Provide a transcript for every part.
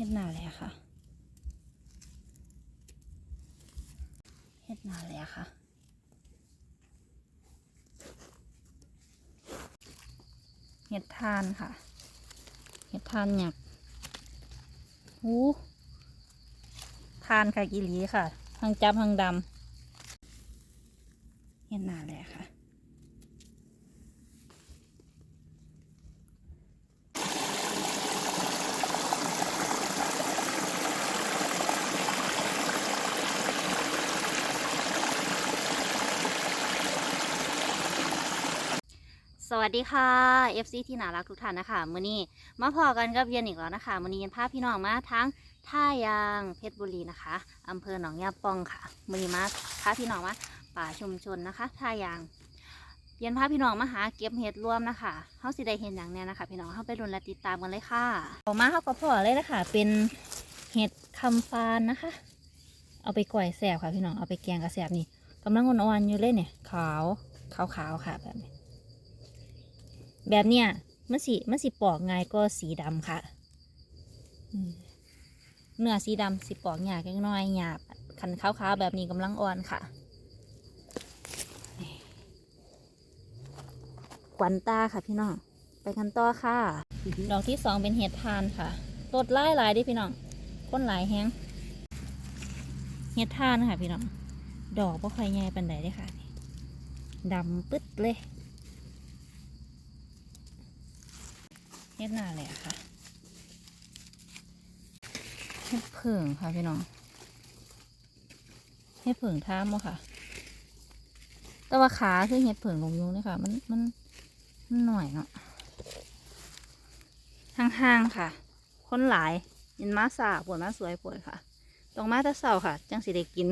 เฮ็ดหนาเลยอะค่ะ เฮ็ดหนาเลยอะค่ะ เห็ดทานค่ะ เห็ดทานหยักหูทานค่ะกิลีค่ะทั้งจับทั้งดำ เห็ดหนาเลยค่ะ สวัสดีค่ะ FC ที่น่ารักทุกท่านนะคะมื้อนี้มาพอกันกับเย็นอีกแล้วนะคะมื้อนี้เย็นพาพี่น้องมาทั้งท่ายางเพชรบุรีนะคะอำเภอหนองยาปองค่ะมื้อนี้มาพาพี่น้องมาป่าชุมชนนะคะท่ายางเย็นพาพี่น้องมาหาเก็บเห็ดรวมนะคะเฮาสิได้เห็นอย่างแน่นะคะ พี่น้องเฮาไปรุนและติดตามกันเลยค่ะออกมาเฮาก็พอเลยนะคะ เป็นเห็ดคำฟานนะคะ เอาไปก่อยแสบค่ะพี่น้องเอาไปแกงกระแสบนี่กำลังอ่อนๆอยู่เลยเนี่ยขาวขาวๆค่ะแบบนี้ แบบเนี้ยมันสีมันสีปอกง่ายก็สีดำค่ะเนื้อสีดำสีปอกหยาบจักน้อยหยาบคันขาวๆแบบนี้กำลังอ่อนค่ะกวนตาค่ะพี่น้อง ไปกันต่อค่ะ ดอกที่สองเป็นเห็ดทานค่ะรดไล่หลายดิพี่น้องก้นหลายแห้งเห็ดทานค่ะพี่น้อง ดอกบ่ค่อยใหญ่ปันใดเลยค่ะดำปึ๊ดเลย เฮ็ดหนาเลยอะค่ะเฮ็ดเผิงค่ะพี่น้องเฮ็ดเผิงท่ามบ่ค่ะ แต่ว่าขาคือเฮ็ดเผิงลงยุงนี่ค่ะ มันมันมันหน่อยเนาะห่างๆค่ะ คนหลายยินมาสาปวดมาสวยปวดค่ะตรงมาต่เสาค่ะ จังสิได้กิน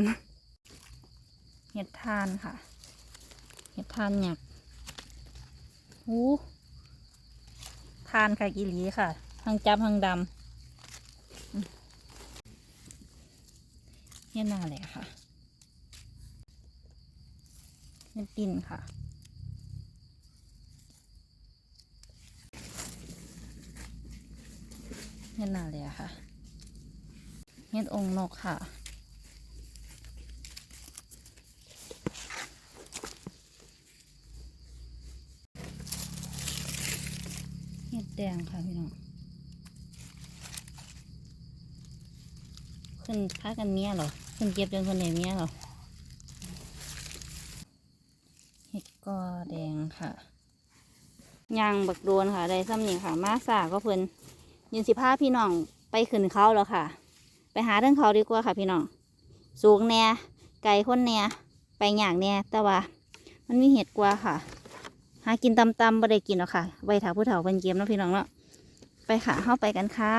เห็ดทานค่ะ เห็ดทานหยักหู ทานค่ะกิหลีค่ะทั้งจับทั้งดำเฮ็ดหน้าเลยค่ะเฮ็ดดินค่ะเฮ็ดหน้าเลยค่ะเฮ็ดองนกค่ะ เห็ด แดงค่ะพี่น้องขึ้นพากันเมียเหรอขึ้นเก็บจนคนไหนเมียเหรอเห็ดกอแดงค่ะยางบักโดนค่ะได้ซ้ำนี่ค่ะ มาสาก็เพิ่นยืนสิพาพี่น้องไปขึ้นเขาแล้วค่ะ ไปหาเรื่องเขาดีกว่าค่ะ พี่น้องสูงแน่ไกลคนแน่ไปอย่างแน่แต่ว่า มันมีเห็ดกว่าค่ะ หากินตำๆบ่ได้กินหรอกค่ะไว้ถาผู้เฒ่าเป็นเกมเนาะพี่น้องเนาะไปค่ะเข้าไปกันค่ะ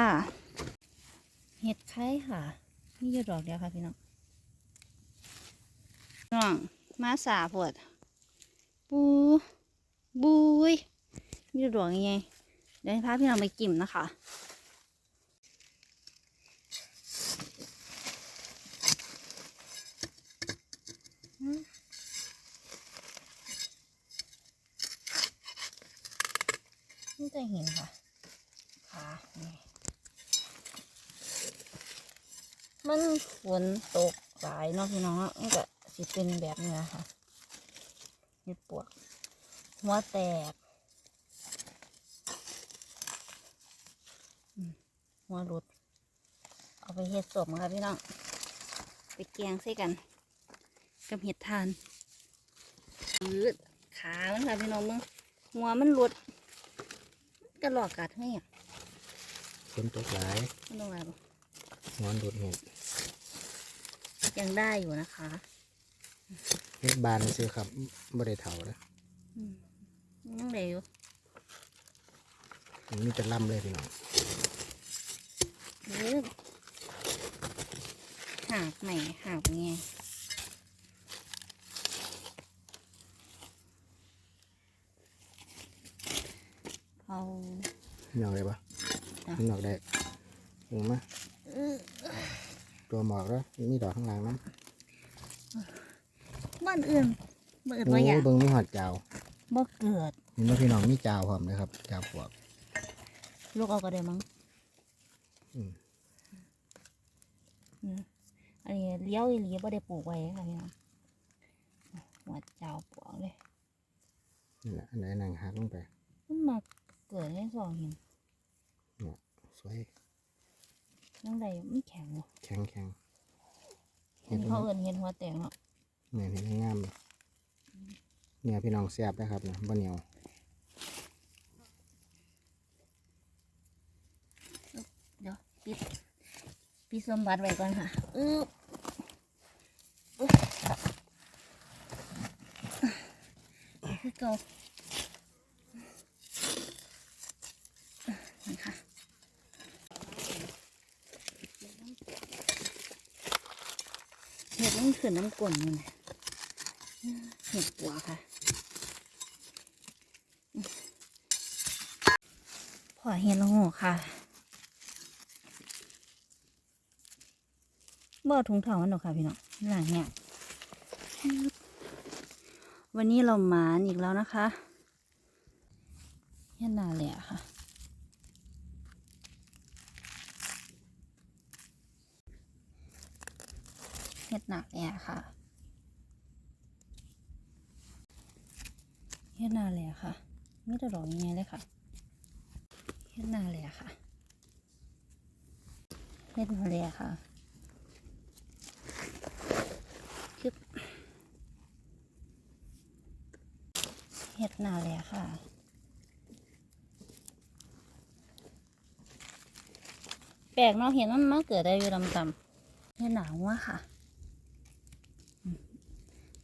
เห็ดไข่ค่ะนี่ยู่ดอกเดียวค่ะพี่น้องน้องมาสาปวดปูบุยมีอยู่ดอกยังไงเดี๋ยวให้พาพี่น้องไปกิ่มนะคะนี่จะเห็นค่ะขามันฝนตกหลายเนาะพี่น้องมันก็สิเป็นแบบนี้ค่ะเห็ดปวกหัวแตก หัวหลุด เอาไปเห็ดสมค่ะพี่น้อง ไปแกงใส่กัน กับเห็ดทานยืดขามันค่ะพี่น้องมึงหัวมันหลุด กระหลอกกัดให้อะฝนตกหลายไม่ต้องอะไรหรอกงอนดูดเห็ดยังได้อยู่นะคะเห็ดบานซื้อครับบ่ได้เถาแล้วอืมยังได้อยู่มันมีแต่ล่ำเลยพี่น้องเด้อหาบใหม่หาบไง เอานอกได้ปะจ้ะนอกได้ลงมาตัวหมอกแล้วมีดอกข้างล่างน้ำบ้านอื่นบ้านอื่นโอ้ว่าอยากเบิ่งมีหอดเจ้าบ่เกิดเห็นว่าพี่น้องมีเจ้าพร้อมเลยครับเจ้าปวกลูกเอาก็ได้มั้งอืมอืมอันนี้เลี้ยวอีหลีบ่ได้ปลูกไว้ค่ะพี่น้องหัวเจ้าปลวกเลยนี่แหละอันไหนนางหักลงไปมันมา เกิดให้สองเห็นสวยยังไงมันแข็งเนาะแข็งแข็งอันนี้เขาเอินเห็นหัวแตกเนาะเนี่ยเห็นงามเลยเนี่ยพี่น้องแซ่บนะครับนะบ่เหนียวเดี๋ยวปิดปิดสมบัติไว้ก่อนค่ะอึ๊บอึ๊บคือเก่านี่ค่ะ เห็ดมันขึ้นน้ำกลนเลยนะเห็ดปัวค่ะ พอเห็ดละโงค่ะบ่อถุงเท้ามันหรอกค่ะพี่น้องหลังเนี่ยวันนี้เราหมานอีกแล้วนะคะเห็นนาแหละค่ะ ห็ดหนาแหละค่ะเห็ดหนาแหละค่ะมีแต่ดอกยังไงเลยค่ะเห็ดหนาแหละค่ะเห็ดหนาแหละค่ะคือเห็ดหนาเลยค่ะแปลกเนาะเห็นมันมาเกิดได้อยู่ดำๆเห็ดหนาวว่ะค่ะ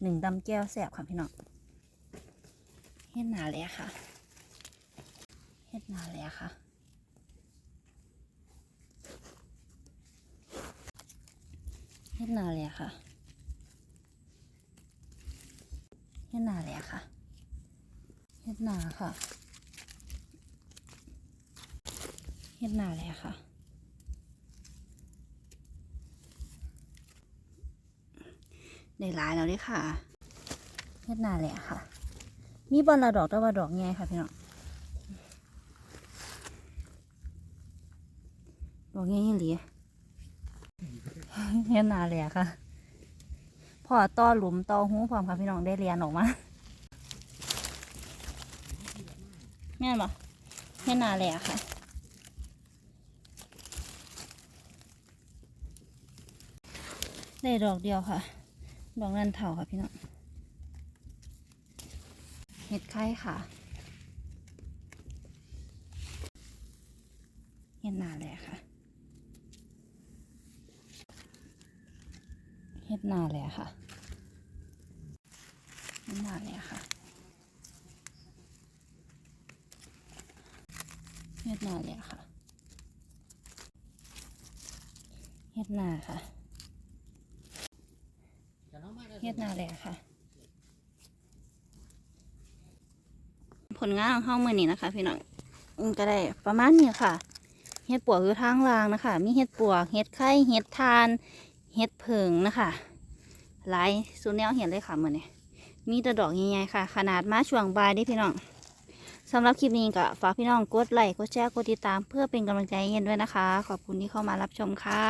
หนึ่งดำแก้วแสบค่ะพี่น้องเห็ดหนาเลยค่ะเห็ดหนาเลยค่ะเห็ดหนาเลยค่ะเฮ็ดหนาเลยอะค่ะเฮ็ดหนาค่ะเฮ็ดหนาเลยอะค่ะ ได้หลายแล้วด้อค่ะเฮ็ดนาเลยอะค่ะ มีบอลละดอกแต่ว่าดอกไงค่ะพี่น้องดอกไงยี่หลีเฮ็ดหนาเลยอะค่ะพอต่อหลุมต่อหูพร้อมค่ะพี่น้องได้เรียนออกมาแม่นบ่เฮ็ดนาเลยอะค่ะได้ดอกเดียวค่ะ ดอกนันเท่าค่ะพี่น้องเห็ดไข่ค่ะ เห็ดนาเลยค่ะเฮ็ดนาเลยค่ะเฮ็ดนาเลยค่ะเฮ็ดนาเลยค่ะเฮ็ดนาค่ะ เฮ็ดหนาเลยค่ะ ผลงานของเฮามื้อนี้นะคะ พี่น้องอืมก็ได้ประมาณนี้ค่ะ เฮ็ดปวกอยู่ทางลางนะคะ มีเฮ็ดปวกเฮ็ดไข่เฮ็ดทานเฮ็ดเพิงนะคะหลายสุดแนวเห็นเลยค่ะมือนี้มีแต่ดอกใหญ่ๆค่ะ ขนาดมาช่วงบ่ายเด้พี่น้องสำหรับคลิปนี้ก็ฝากพี่น้องกดไลค์กดแชร์กดติดตามเพื่อเป็นกำลังใจเย็นด้วยนะคะ ขอบคุณที่เข้ามารับชมค่ะ